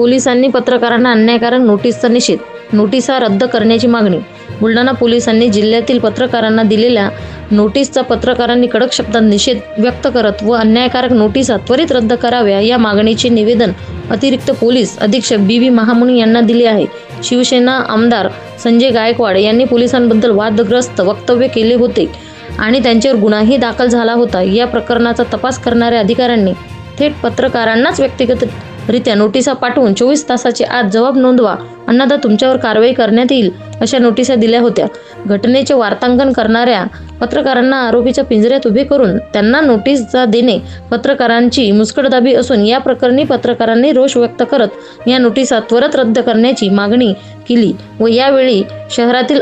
पोलिसांनी पत्रकारांना अन्यायकारक नोटीसचा निषेध नोटिसा रद्द करण्याची मागणी. बुलढाणा पोलिसांनी जिल्ह्यातील पत्रकारांना दिलेल्या नोटीसचा पत्रकारांनी कडक शब्दात निषेध व्यक्त करत व अन्यायकारक नोटिसा त्वरित रद्द कराव्या या मागणीचे निवेदन अतिरिक्त पोलीस अधीक्षक बी व्ही महामुनी यांना दिले आहे. शिवसेना आमदार संजय गायकवाड यांनी पोलिसांबद्दल वादग्रस्त वक्तव्य केले होते आणि त्यांच्यावर गुन्हाही दाखल झाला होता. या प्रकरणाचा तपास करणाऱ्या अधिकाऱ्यांनी थेट पत्रकारांनाच व्यक्तिगत रित्या नोटिसा पाठवून चोवीस तासाचे आत जबाब नोंदवा. अन्नादा तुमच्यावर कारवाई करण्यात येईल अशा नोटिसा दिल्या होत्या. घटनेचे वार्तांकन करणाऱ्या पत्रकारांना आरोपीच्या पिंजऱ्यात उभे करून त्यांना नोटीसा देणे पत्रकारांची मुस्कटदाबी असून या प्रकरणी पत्रकारांनी रोष व्यक्त करत या नोटिसा त्वरित रद्द करण्याची मागणी केली व यावेळी शहरातील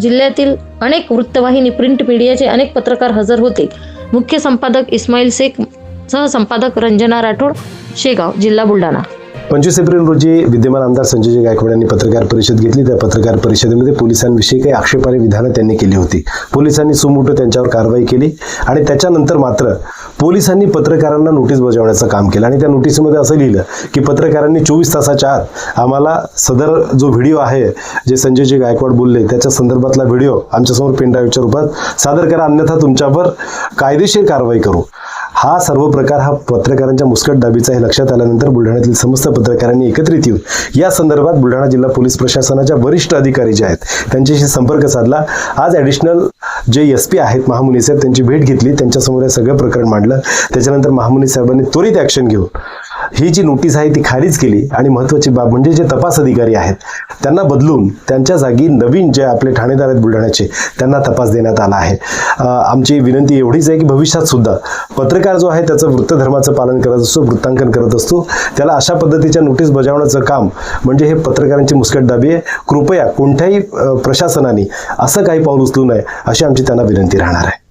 जिल्ह्यातील अनेक वृत्तवाहिनी प्रिंट मीडियाचे अनेक पत्रकार हजर होते. मुख्य संपादक इस्माईल शेख सहसंपादक रंजना राठोड शेगाव जिल्हा बुलढाणा. पंचवीस एप्रिल रोजी विद्यमान आमदार संजय गायकवाड यांनी पत्रकार परिषद घेतली. त्या पत्रकार परिषदेमध्ये पोलिसांविषयी काही आक्षेपार्ह विधानं त्यांनी केली होती. पोलिसांनी सुमुठ त्यांच्यावर कारवाई केली आणि त्याच्यानंतर मात्र पोलिसांनी पत्रकारांना नोटीस बजावण्याचं काम केलं. आणि त्या नोटीसमध्ये असं लिहिलं की पत्रकारांनी चोवीस तासाच्या आत आम्हाला सदर जो व्हिडिओ आहे जे संजयजी गायकवाड बोलले त्याच्या संदर्भातला व्हिडिओ आमच्यासमोर पेनड्राईव्हच्या रूपात सादर करा. अन्यथा तुमच्यावर कायदेशीर कारवाई करू. हा सर्व प्रकार हा पत्रकारांच्या मुस्कट दाबीचा हे लक्षात आल्यानंतर बुलढाण्यातील समस्त पत्रकारांनी एकत्रित येऊन या संदर्भात बुलढाणा जिल्हा पोलीस प्रशासनाच्या वरिष्ठ अधिकारी जे आहेत त्यांच्याशी संपर्क साधला. आज ॲडिशनल जे एस पी आहेत महामुनी साहेब त्यांची भेट घेतली. त्यांच्यासमोर हे सगळं प्रकरण मांडलं. त्याच्यानंतर महामुनी साहेबांनी त्वरित ॲक्शन घेऊन ही जी नोटीस आहे ती खारीज केली. आणि महत्त्वाची बाब म्हणजे जे तपास अधिकारी आहेत त्यांना बदलून त्यांच्या जागी नवीन जे आपले ठाणेदार आहेत बुलढाण्याचे त्यांना तपास देण्यात आला आहे. आमची विनंती एवढीच आहे की भविष्यात सुद्धा पत्रकार जो आहे त्याचं वृत्तधर्माचं पालन करत असतो वृत्तांकन करत असतो. त्याला अशा पद्धतीच्या नोटीस बजावण्याचं काम म्हणजे हे पत्रकारांची मुस्कटदाबी आहे. कृपया कोणत्याही प्रशासनाने असं काही पाऊल उचलू नये अशी आमची त्यांना विनंती राहणार आहे.